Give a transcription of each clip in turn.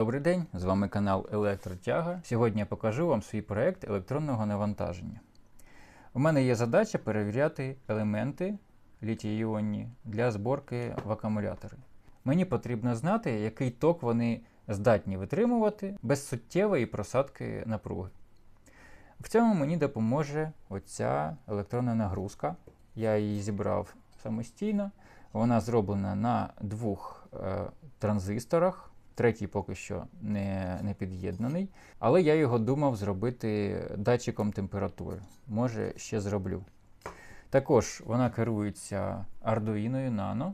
Добрий день, з вами канал Електротяга. Сьогодні я покажу вам свій проект електронного навантаження. У мене є задача перевіряти елементи літій-іонні для зборки в акумулятори. Мені потрібно знати, який ток вони здатні витримувати без суттєвої просадки напруги. В цьому мені допоможе оця електронна нагрузка. Я її зібрав самостійно. Вона зроблена на двох е, транзисторах. Третій поки що не, не під'єднаний. Але я його думав зробити датчиком температури. Може, ще зроблю. Також вона керується Arduino Nano.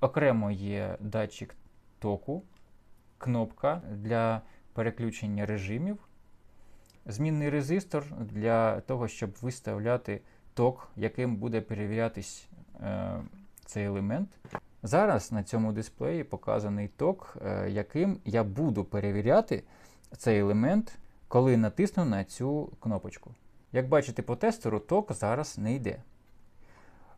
Окремо є датчик току, кнопка для переключення режимів, змінний резистор для того, щоб виставляти ток, яким буде перевірятись е, цей елемент. Зараз на цьому дисплеї показаний ток, е, яким я буду перевіряти цей елемент, коли натисну на цю кнопочку. Як бачите по тестеру, ток зараз не йде.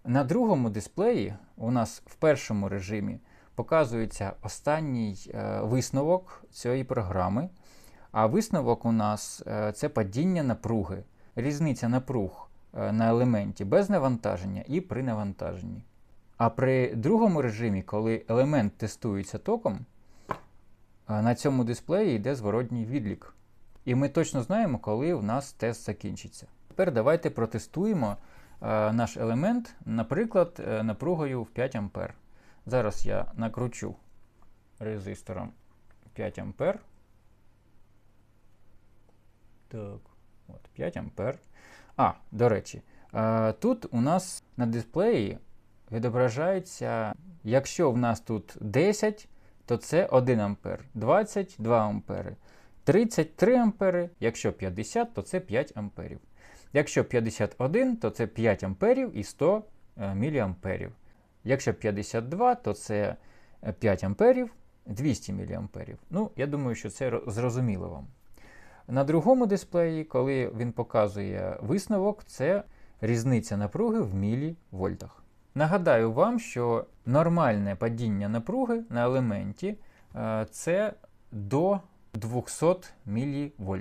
На другому дисплеї у нас в першому режимі показується останній е, висновок цієї програми. А висновок у нас е, це падіння напруги, різниця напруг на елементі без навантаження і при навантаженні. А при другому режимі, коли елемент тестується током, на цьому дисплеї йде зворотній відлік. І ми точно знаємо, коли у нас тест закінчиться. Тепер давайте протестуємо наш елемент, наприклад, е, напругою в 5 А. Зараз я накручу резистором 5 А. Так, от 5 А. А, до речі, тут у нас на дисплеї відображається, якщо в нас тут 10, то це 1 ампер, 20 2 ампери, 33 ампери, якщо 50, то це 5 амперів. Якщо 51, то це 5 амперів і 100 е, міліамперів. Якщо 52, то це 5 амперів, 200 міліамперів. Ну, я думаю, що це зрозуміло вам. На другому дисплеї, коли він показує висновок, це різниця напруги в мілівольтах. Нагадаю вам, що нормальне падіння напруги на елементі е, це до 200 мВ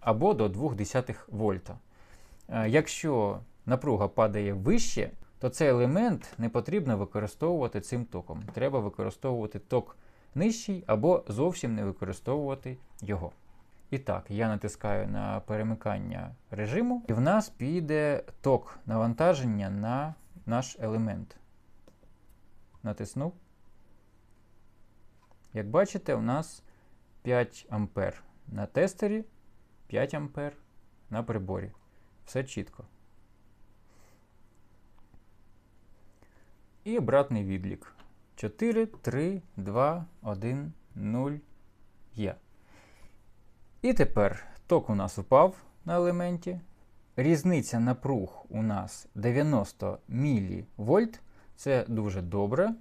або до 0,2 вольта. Е, якщо напруга падає вище, то цей елемент не потрібно використовувати цим током. Треба використовувати ток нижчий або зовсім не використовувати його. І так, я натискаю на перемикання режиму, і в нас піде ток навантаження на наш елемент. Натиснув. Як бачите, у нас 5 ампер на тестері, 5 ампер на приборі. Все чітко. І обратний відлік. 4, 3, 2, 1, 0 є. І тепер ток у нас упав на елементі. Різниця напруг у нас 90 мВ, це дуже добре.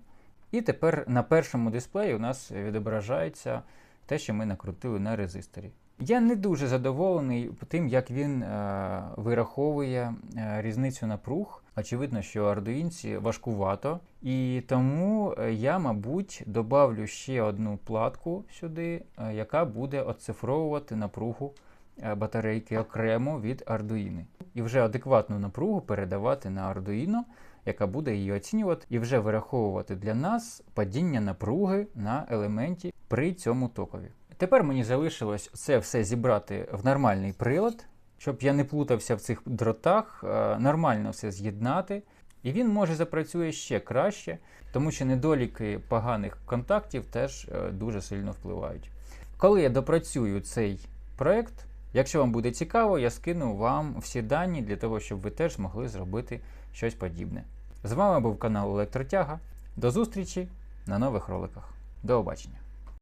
І тепер на першому дисплеї у нас відображається те, що ми накрутили на резисторі. Я не дуже задоволений тим, як він е, вираховує е, різницю напруг. Очевидно, що ардуїнці важкувато. І тому е, я, мабуть, добавлю ще одну платку сюди, е, яка буде оцифровувати напругу. Е, батарейки окремо від Arduino. І вже адекватну напругу передавати на Arduino, яка буде її оцінювати, і вже вираховувати для нас падіння напруги на елементі при цьому токові. Тепер мені залишилось це все зібрати в нормальний прилад, щоб я не плутався в цих дротах, е, нормально все з'єднати. І він може запрацює ще краще, тому що недоліки поганих контактів теж е, дуже сильно впливають. Коли я допрацюю цей проект, Якщо вам буде цікаво, я скину вам всі дані для того, щоб ви теж змогли зробити щось подібне. З вами був канал Електротяга. До зустрічі на нових роликах. До побачення!